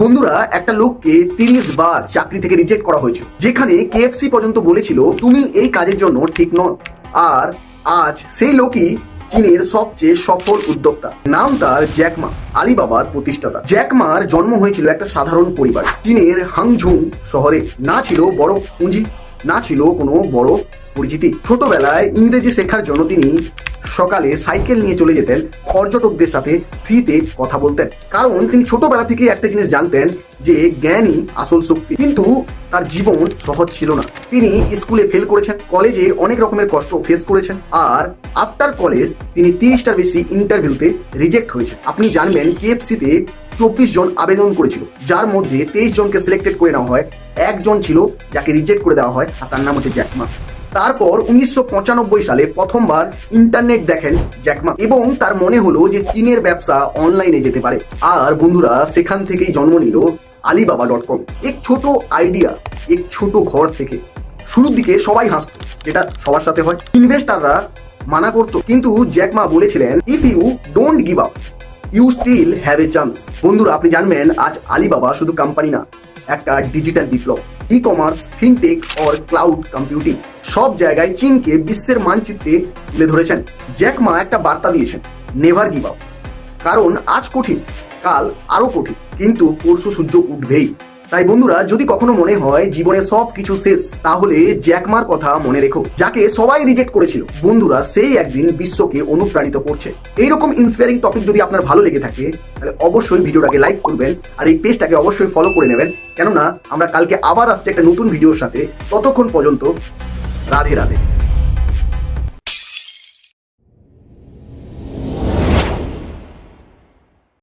বন্ধুরা, একটা লোককে তিরিশ বার চাকরি থেকে রিজেক্ট করা হয়েছিল, যেখানে কেএফসি পর্যন্ত বলেছিল, তুমি এই কাজের জন্য ঠিক নন আর আজ সেই লোকই চীনের সবচেয়ে সফল উদ্যোক্তা। নাম তার জ্যাকমা, আলিবাবার প্রতিষ্ঠাতা। জ্যাকমার জন্ম হয়েছিল একটা সাধারণ পরিবার। চীনের হাংঝুং শহরে। না ছিল বড় পুঁজি, না ছিল কোনো বড় পরিচিতি। ছোটবেলায় ইংরেজি শেখার জন্য তিনি সকালে সাইকেল নিয়ে চলে যেতেন পর্যটকদের সাথে ফ্রিতে কথা বলতেন। কারণ তিনি ছোটবেলা থেকে একটা জিনিস জানতেন যে জ্ঞানই আসল শক্তি। কিন্তু তার জীবন সহজ ছিল না। তিনি স্কুলে ফেল করেছেন, কলেজে অনেক রকমের কষ্ট ফেস করেছেন আর আফটার কলেজ তিনি তিরিশটার বেশি ইন্টারভিউতে রিজেক্ট হয়েছেন। আপনি জানবেন কেএফসিতে চব্বিশ জন আবেদন করেছিল, যার মধ্যে তেইশ জনকে সিলেক্টেড করে নেওয়া হয়। একজন ছিল যাকে রিজেক্ট করে দেওয়া হয়, আর তার নাম হচ্ছে জ্যাকমা। তারপর উনিশশো পঁচানব্বই সালে প্রথমবার ইন্টারনেট দেখেন জ্যাকমা, এবং তার মনে হলো যে চীনের ব্যবসা অনলাইনে যেতে পারে। আর বন্ধুরা, সেখান থেকেই জন্ম নিল আলিবাবা ডট কম এক ছোট আইডিয়া এক ছোট ঘর থেকে। শুরুর দিকে সবাই হাসতো, যেটা সবার সাথে হয়। ইনভেস্টাররা মানা করতো, কিন্তু জ্যাকমা বলেছিলেন if you don't give up you still have a chance বন্ধুরা, আপনি জানবেন, আজ আলিবাবা শুধু কোম্পানি না, একটা digital Biplab. E commerce fintech or cloud computing সব জায়গায় চীনকে বিশ্বের মানচিত্রে তুলে ধরেছেন। জ্যাকমা একটা বার্তা দিয়েছেন নেভার গিভ আপ কারণ আজ কঠিন, কাল আরও কঠিন, কিন্তু পরশু সূর্য উঠবেই। তাই বন্ধুরা, যদি কখনো মনে হয় জীবনে সব কিছু শেষ, তাহলে জ্যাকমার কথা মনে রেখো, যাকে সবাই রিজেক্ট করেছিল। বন্ধুরা, সেই একদিন বিশ্বকে অনুপ্রাণিত করছে। এইরকম ইন্সপায়ারিং টপিক যদি আপনার ভালো লেগে থাকে, তাহলে অবশ্যই ভিডিওটাকে লাইক করবেন আর এই পেজটাকে অবশ্যই ফলো করে নেবেন। কেননা, আমরা কালকে আবার আসছে একটা নতুন ভিডিওর সাথে। ততক্ষণ পর্যন্ত রাধে রাধে।